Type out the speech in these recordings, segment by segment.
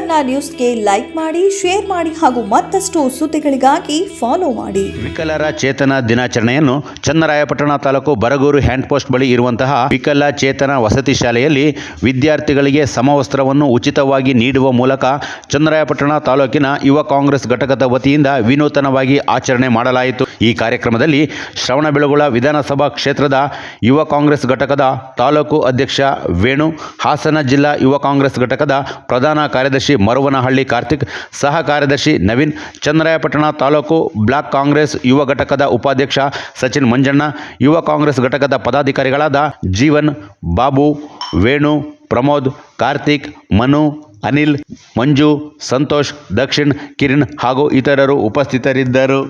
ಕನ್ನಡ ನ್ಯೂಸ್ಗೆ ಲೈಕ್ ಮಾಡಿ ಶೇರ್ ಮಾಡಿ ಹಾಗೂ ಮತ್ತಷ್ಟು ಸುದ್ದಿಗಳಿಗಾಗಿ ಫಾಲೋ ಮಾಡಿ. ವಿಕಲರ ಚೇತನ ದಿನಾಚರಣೆಯನ್ನು ಚನ್ನರಾಯಪಟ್ಟಣ ತಾಲೂಕು ಬರಗೂರು ಹ್ಯಾಂಡ್ ಪೋಸ್ಟ್ ಬಳಿ ಇರುವಂತಹ ವಿಕಲ ಚೇತನ ವಸತಿ ಶಾಲೆಯಲ್ಲಿ ವಿದ್ಯಾರ್ಥಿಗಳಿಗೆ ಸಮವಸ್ತ್ರವನ್ನು ಉಚಿತವಾಗಿ ನೀಡುವ ಮೂಲಕ ಚನ್ನರಾಯಪಟ್ಟಣ ತಾಲೂಕಿನ ಯುವ ಕಾಂಗ್ರೆಸ್ ಘಟಕದ ವತಿಯಿಂದ ವಿನೂತನವಾಗಿ ಆಚರಣೆ ಮಾಡಲಾಯಿತು. ಈ ಕಾರ್ಯಕ್ರಮದಲ್ಲಿ ಶ್ರವಣಬೆಳಗೊಳ ವಿಧಾನಸಭಾ ಕ್ಷೇತ್ರದ ಯುವ ಕಾಂಗ್ರೆಸ್ ಘಟಕದ ತಾಲೂಕು ಅಧ್ಯಕ್ಷ ವೇಣು, ಹಾಸನ ಜಿಲ್ಲಾ ಯುವ ಕಾಂಗ್ರೆಸ್ ಘಟಕದ ಪ್ರಧಾನ ಕಾರ್ಯದರ್ಶಿ ಮರುವನಹಳ್ಳಿ ಕಾರ್ತಿಕ್, ಸಹ ಕಾರ್ಯದರ್ಶಿ ನವೀನ್ ಚಂದ್ರಾಯಪಟ್ಟಣ ತಾಲೂಕು ಬ್ಲಾಕ್ ಕಾಂಗ್ರೆಸ್ ಯುವ ಘಟಕದ ಉಪಾಧ್ಯಕ್ಷ ಸಚಿನ್ ಮಂಜಣ್ಣ, ಯುವ ಕಾಂಗ್ರೆಸ್ ಘಟಕದ ಪದಾಧಿಕಾರಿಗಳಾದ ಜೀವನ್, ಬಾಬು, ವೇಣು, ಪ್ರಮೋದ್, ಕಾರ್ತಿಕ್, ಮನು, ಅನಿಲ್, ಮಂಜು, ಸಂತೋಷ್, ದಕ್ಷಿಣ್, ಕಿರಣ್ ಹಾಗೂ ಇತರರು ಉಪಸ್ಥಿತರಿದ್ದರು.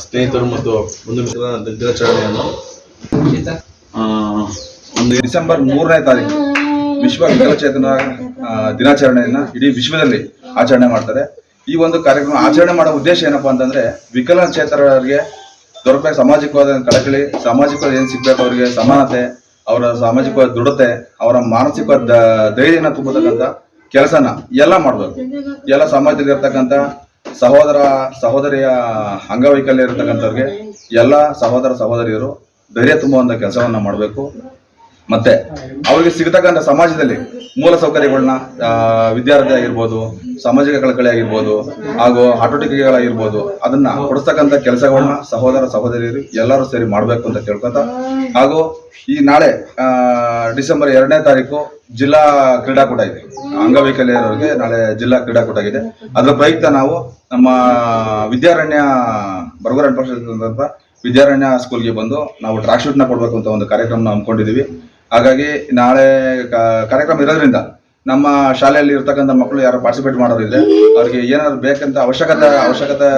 ಸ್ನೇಹಿತರು ಮತ್ತು ಒಂದು ಮಿತ್ರರ ದಿನಾಚರಣೆಯನ್ನು ಆ, ಒಂದು ಡಿಸೆಂಬರ್ ಮೂರನೇ ತಾರೀಕು ವಿಶ್ವ ವಿಕಲಚೇತನ ದಿನಾಚರಣೆಯನ್ನ ಇಡೀ ವಿಶ್ವದಲ್ಲಿ ಆಚರಣೆ ಮಾಡ್ತಾರೆ. ಈ ಒಂದು ಕಾರ್ಯಕ್ರಮ ಆಚರಣೆ ಮಾಡೋ ಉದ್ದೇಶ ಏನಪ್ಪಾ ಅಂತಂದ್ರೆ ವಿಕಲಚೇತರರಿಗೆ ದೊರಕಬೇಕು ಸಾಮಾಜಿಕವಾದ ಕಳಕಳಿ ಸಾಮಾಜಿಕವಾದ ಏನ್ ಸಿಗ್ಬೇಕು ಅವರಿಗೆ? ಸಮಾನತೆ, ಅವರ ಸಾಮಾಜಿಕವಾದ ದೃಢತೆ, ಅವರ ಮಾನಸಿಕ ಧೈರ್ಯನ ತುಂಬತಕ್ಕಂಥ ಕೆಲಸನ ಎಲ್ಲ ಮಾಡ್ಬೇಕು. ಎಲ್ಲ ಸಮಾಜದಲ್ಲಿ ಇರ್ತಕ್ಕಂಥ ಸಹೋದರ, ಸಹೋದರಿಯ ಅಂಗವೈಕಲ್ಯ ಇರತಕ್ಕಂಥವ್ರಿಗೆ ಎಲ್ಲ ಸಹೋದರ, ಸಹೋದರಿಯರು ಧೈರ್ಯ ತುಂಬುವಂತ ಕೆಲಸವನ್ನ ಮಾಡಬೇಕು. ಮತ್ತೆ ಅವರಿಗೆ ಸಿಗತಕ್ಕಂಥ ಸಮಾಜದಲ್ಲಿ ಮೂಲ ಸೌಕರ್ಯಗಳನ್ನ ವಿದ್ಯಾರ್ಥಿ ಆಗಿರ್ಬೋದು, ಸಾಮಾಜಿಕ ಕಳಕಳಿ ಆಗಿರ್ಬೋದು, ಹಾಗೂ ಆಟೋಟಿಕೆಗಳಾಗಿರ್ಬೋದು, ಅದನ್ನ ಕೊಡಿಸ್ತಕ್ಕಂಥ ಕೆಲಸಗಳನ್ನ ಸಹೋದರ ಸಹೋದರಿಯರು ಎಲ್ಲರೂ ಸೇರಿ ಮಾಡಬೇಕು ಅಂತ ಕೇಳ್ಕೊತ, ಹಾಗೂ ಈ ನಾಳೆ ಡಿಸೆಂಬರ್ ಎರಡನೇ ತಾರೀಕು ಜಿಲ್ಲಾ ಕ್ರೀಡಾಕೂಟ ಇದೆ. ಅಂಗವೈಕಲ್ಯರಿಗೆ ನಾಳೆ ಜಿಲ್ಲಾ ಕ್ರೀಡಾಕೂಟ ಆಗಿದೆ. ಅದರ ಪ್ರಯುಕ್ತ ನಾವು ನಮ್ಮ ವಿದ್ಯಾರಣ್ಯ, ಬರಗೂರು ವಿದ್ಯಾರಣ್ಯ ಸ್ಕೂಲ್ಗೆ ಬಂದು ನಾವು ಟ್ರ್ಯಾಕ್ ಶೂಟ್ನ ಕೊಡಬೇಕು ಅಂತ ಒಂದು ಕಾರ್ಯಕ್ರಮ ಹಮ್ಮಿಕೊಂಡಿದ್ದೀವಿ. ಹಾಗಾಗಿ ನಾಳೆ ಕಾರ್ಯಕ್ರಮ ಇರೋದ್ರಿಂದ ನಮ್ಮ ಶಾಲೆಯಲ್ಲಿ ಇರ್ತಕ್ಕಂಥ ಮಕ್ಕಳು ಯಾರು ಪಾರ್ಟಿಸಿಪೇಟ್ ಮಾಡೋರಿದ್ರೆ ಅವ್ರಿಗೆ ಏನಾದ್ರು ಬೇಕಂತ ಅವಶ್ಯಕತೆ ಅವಶ್ಯಕತೆ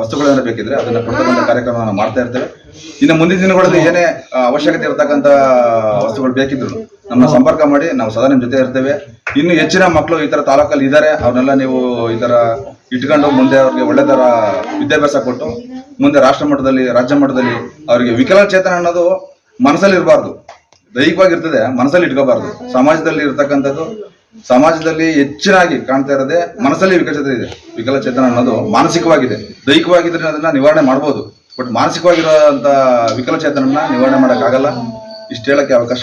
ವಸ್ತುಗಳೇನಾದ್ರು ಬೇಕಿದ್ರೆ ಅದನ್ನ ಕೊಡ್ತಕ್ಕಂಥ ಕಾರ್ಯಕ್ರಮ ಮಾಡ್ತಾ ಇರ್ತೇವೆ. ಇನ್ನು ಮುಂದಿನ ದಿನಗಳಲ್ಲಿ ಏನೇ ಅವಶ್ಯಕತೆ ಇರತಕ್ಕಂಥ ವಸ್ತುಗಳು ಬೇಕಿದ್ರು ನಮ್ಮ ಸಂಪರ್ಕ ಮಾಡಿ ನಾವು ಸದಾ ಜೊತೆ ಇರ್ತೇವೆ. ಇನ್ನು ಹೆಚ್ಚಿನ ಮಕ್ಕಳು ಈ ತರ ತಾಲೂಕಲ್ಲಿ ಇದ್ದಾರೆ ಅವ್ರನ್ನೆಲ್ಲ ನೀವು ಈ ತರ ಇಟ್ಕೊಂಡು ಮುಂದೆ ಅವ್ರಿಗೆ ಒಳ್ಳೆ ತರ ವಿದ್ಯಾಭ್ಯಾಸ ಕೊಟ್ಟು ಮುಂದೆ ರಾಷ್ಟ್ರ ಮಟ್ಟದಲ್ಲಿ, ರಾಜ್ಯ ಮಟ್ಟದಲ್ಲಿ ಅವರಿಗೆ ವಿಕಲಚೇತನ ಅನ್ನೋದು ಮನಸ್ಸಲ್ಲಿ ಇರಬಾರ್ದು. ದೈಹಿಕವಾಗಿ ಇರ್ತದೆ ಮನಸ್ಸಲ್ಲಿ ಇಟ್ಕೋಬಾರ್ದು. ಸಮಾಜದಲ್ಲಿ ಇರ್ತಕ್ಕಂಥದ್ದು ಸಮಾಜದಲ್ಲಿ ಹೆಚ್ಚಿನಾಗಿ ಕಾಣ್ತಾ ಇರೋದೇ ಮನಸ್ಸಲ್ಲಿ ವಿಕಲಚೇತನ ಇದೆ. ವಿಕಲಚೇತನ ಅನ್ನೋದು ಮಾನಸಿಕವಾಗಿದೆ. ದೈಹಿಕವಾಗಿದ್ರೆ ಅದನ್ನ ನಿವಾರಣೆ ಮಾಡ್ಬೋದು. ಬಟ್ ಮಾನಸಿಕವಾಗಿರೋ ಅಂತ ವಿಕಲಚೇತನನ್ನ ನಿವಾರಣೆ ಮಾಡಕ್ಕಾಗಲ್ಲ. ಇಷ್ಟು ಹೇಳಕ್ಕೆ ಅವಕಾಶ